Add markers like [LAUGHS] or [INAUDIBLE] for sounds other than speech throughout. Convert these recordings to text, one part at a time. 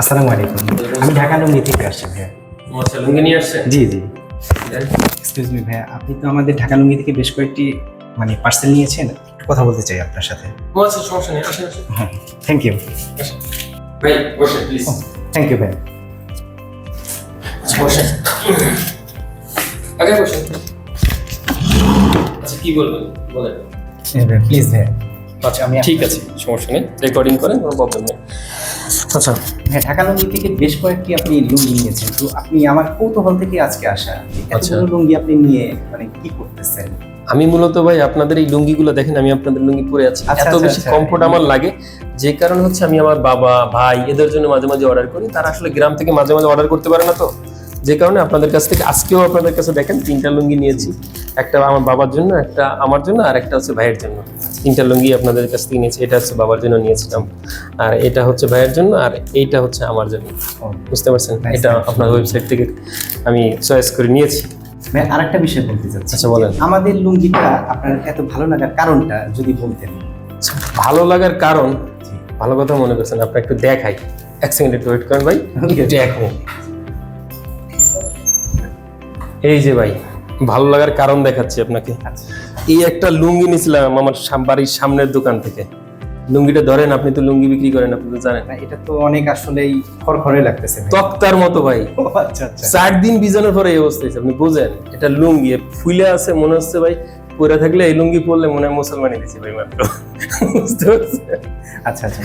আসসালামু আলাইকুম। আমি ঢাকা লুঙ্গি থেকে আসছি ভাইয়া। লুঙ্গি নিয়ে জি জি। এক্সকিউজ মি ভাইয়া আপনি তো আমাদের ঢাকা লুঙ্গি থেকে বেশ কয়েকটি মানে পার্সেল নিয়েছেন। একটু কথা বলতে চাই আপনার সাথে। ও আচ্ছা সমস্যা নেই আসেন আসেন। থ্যাংক ইউ ভাই প্লিজ থ্যাংক ইউ আচ্ছা আগে বসেন। আচ্ছা কি বলবেন? বলেন। প্লিজ ভাইয়া। আচ্ছা আমি ঠিক আছে সমস্যা নেই রেকর্ডিং করেন কোনো প্রবলেম নেই। আচ্ছা হ্যাঁ ঢাকা লুঙ্গি থেকে বেশ কয়েকটি আপনি লুঙ্গি নিয়েছেন? তো আপনি আমার কৌতূহল থেকে আজকে আসা আচ্ছা। এতগুলো লুঙ্গি আপনি নিয়ে মানে কি করতেছেন? আমি মূলত ভাই আপনাদের এই লুঙ্গিগুলো দেখেন আমি আপনাদের লুঙ্গি পরে আছি। আচ্ছা, এত আচ্ছা, বেশি। কমফোর্ট আমার লাগে যে কারণে হচ্ছে আমি আমার বাবা ভাই এদের জন্য মাঝে মাঝে অর্ডার করি। তারা আসলে গ্রাম থেকে মাঝে মাঝে অর্ডার করতে পারে না তো। যে কারণে আপনাদের কাছ থেকে আজকেও আপনাদের কাছে দেখেন তিনটা লুঙ্গি নিয়েছি। একটা আমার বাবার জন্য একটা আমার জন্য আর একটা হচ্ছে ভাইয়ের জন্য। তিনটা লুঙ্গি আপনাদের কাছ থেকে নিয়েছি এটা হচ্ছে বাবার জন্য নিয়েছিলাম। আর এটা হচ্ছে ভাইয়ের জন্য আর এইটা হচ্ছে আমার জন্য। বুঝতে পারছেন? এটা আপনার ওয়েবসাইট থেকে আমি চয়েস করে নিয়েছি। ভাই আরেকটা বিষয় বলতে চাচ্ছি। আচ্ছা, বলেন। আমাদের লুঙ্গিটা আপনার এত ভালো লাগার কারণটা যদি বলতেন। ভালো লাগার কারণ? ভালো কথা মনে করছেন আপনি একটু দেখাই। এক সেকেন্ড একটু ওয়েট করেন ভাই। Okay. এই যে ভাই ভালো লাগার কারণ দেখাচ্ছি আপনাকে। আচ্ছা। এই একটা লুঙ্গি নিছিলাম আমার বাড়ির সামনের দোকান থেকে। লুঙ্গিটা ধরেন আপনি তো লুঙ্গি বিক্রি করেন আপনি তো জানেন। না, এটা তো অনেক আসলেই খড়খড়ে লাগতেছে তক্তার মতো ভাই। আচ্ছা আচ্ছা। চার দিন বিজানোর পরে এই অবস্থা হয়েছে আপনি বুঝেন। এটা লুঙ্গি ফুলে আছে মনে হচ্ছে ভাই পরে থাকলে এই লুঙ্গি পরলে মনে হয় মুসলমানি দিছি ভাই মাত্র। বুঝতে আচ্ছা আচ্ছা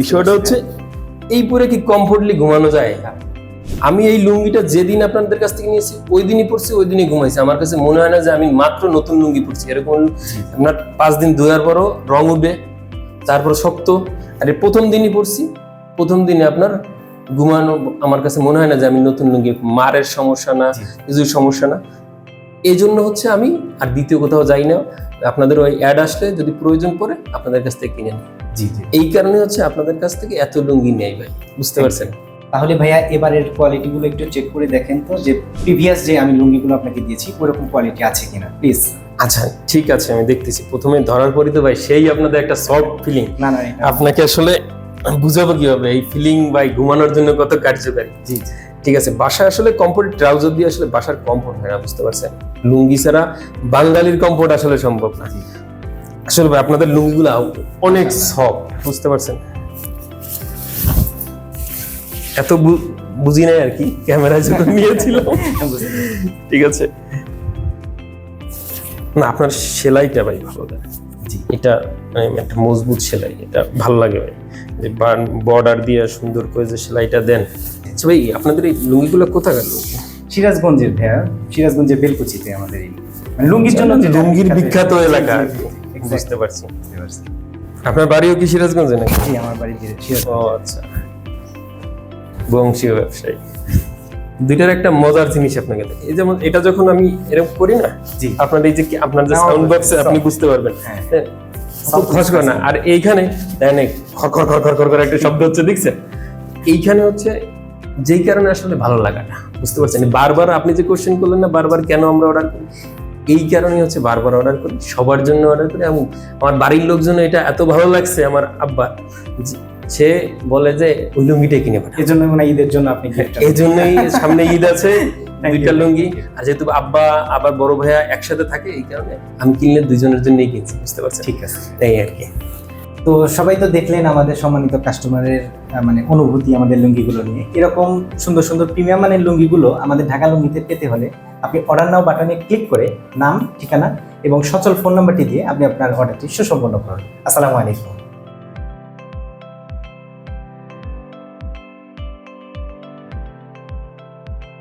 বিষয়টা হচ্ছে এই পরে কি কমফোর্টলি ঘুমানো যায়? আমি এই লুঙ্গিটা যেদিন আপনাদের কাছ থেকে নিয়েছি ওই দিনই পরছি ওই দিনই ঘুমাইছি। আমার কাছে মনে হয় না যে আমি মাত্র নতুন লুঙ্গি পরছি। এরকম আপনার পাঁচ দিন ধোয়ার পরও রং উঠবে তারপর শক্ত। আর প্রথম দিনই পরছি প্রথম দিনে আপনার ঘুমানো আমার কাছে মনে হয় না যে আমি নতুন লুঙ্গি মারের সমস্যা না জি। কিছুর সমস্যা না। এই জন্য হচ্ছে আমি আর দ্বিতীয় কোথাও যাই না আপনাদের ওই অ্যাড আসলে যদি প্রয়োজন পড়ে আপনাদের কাছ থেকে কিনে নিই। জি জি। এই কারণে হচ্ছে আপনাদের কাছ থেকে এত লুঙ্গি নেই ভাই বুঝতে পারছেন? তাহলে ভাইয়া এবারের কোয়ালিটিগুলো একটু চেক করে দেখেন তো যে প্রিভিয়াস যে আমি লুঙ্গিগুলো আপনাকে দিয়েছি ওরকম কোয়ালিটি আছে কিনা প্লিজ আচ্ছা ঠিক আছে আমি দেখতেছি। প্রথমে ধরার পরই তো ভাই সেই আপনাদের একটা সফট ফিলিং না না আপনাকে আসলে বুঝাবো কীভাবে এই ফিলিং ভাই ঘুমানোর জন্য কত কার্যকারী। জি ঠিক আছে বাসা আসলে কমফোর্ট ট্রাউজার দিয়ে আসলে বাসার কমফোর্ট হয় না বুঝতে পারছেন? লুঙ্গি ছাড়া বাঙালির কমফোর্ট আসলে সম্ভব না। আসলে ভাই আপনাদের লুঙ্গিগুলো অনেক সফট বুঝতে পারছেন? এত বুঝি নাই আর কি ক্যামেরায় যখন [LAUGHS] নিয়েছিলাম ঠিক আছে। না আপনার সেলাইটা ভাই ভালো দেয় জি। এটা মানে একটা মজবুত সেলাই এটা ভালো লাগে ভাই। যে বর্ডার দিয়ে সুন্দর করে যে সেলাইটা দেন। আচ্ছা ভাই আপনাদের এই লুঙ্গিগুলো কোথায় গেল সিরাজগঞ্জের ভাইয়া সিরাজগঞ্জের বেলকুচিতে আমাদের এই মানে লুঙ্গির জন্য যেটা লুঙ্গির বিখ্যাত এলাকা। বুঝতে পারছি। আপনার বাড়িও কি সিরাজগঞ্জে নাকি? আমার বাড়ি ও আচ্ছা। বংশীয় ব্যবসায়ী। দুইটার একটা মজার জিনিস আপনাকে এই যেমন এটা যখন আমি এরকম করি না জি। আপনার এই যে আপনার যে সাউন্ড বক্সে আপনি বুঝতে পারবেন। হ্যাঁ। হ্যাঁ, খুব খস না। আর এইখানে দেখেন খর খর খর করে একটা শব্দ হচ্ছে দেখছেন? এইখানে হচ্ছে যেই কারণে আসলে ভালো লাগাটা বুঝতে পারছেন? বারবার আপনি যে কোশ্চেন করলেন না বারবার কেন আমরা অর্ডার করি? এই কারণে হচ্ছে বারবার অর্ডার করি সবার জন্য অর্ডার করি এবং আমার বাড়ির লোকজন এটা এত ভালো লাগছে আমার আব্বা সে বলে যে ওই লুঙ্গিটা কিনে পাঠা এই জন্য মানে ঈদের জন্য আপনি এই জন্যই সামনে ঈদ আছে [LAUGHS] দুইটা লুঙ্গি। আর যেহেতু আব্বা আবার বড় ভাইয়া একসাথে থাকে এই কারণে আমি কিনলে দুজনের জন্যই কিনছি বুঝতে পারছেন? ঠিক আছে। এই আর কি। তো সবাই তো দেখলেন আমাদের সম্মানিত কাস্টমারের মানে অনুভূতি আমাদের লুঙ্গিগুলো নিয়ে। এরকম সুন্দর সুন্দর প্রিমিয়াম মানের লুঙ্গিগুলো আমাদের ঢাকা লুঙ্গিতে পেতে হলে আপনি অর্ডার নাও বাটনে ক্লিক করে নাম ঠিকানা এবং সচল ফোন নাম্বারটি দিয়ে আপনি আপনার অর্ডারটি সুসম্পন্ন করুন। আসসালামু আলাইকুম।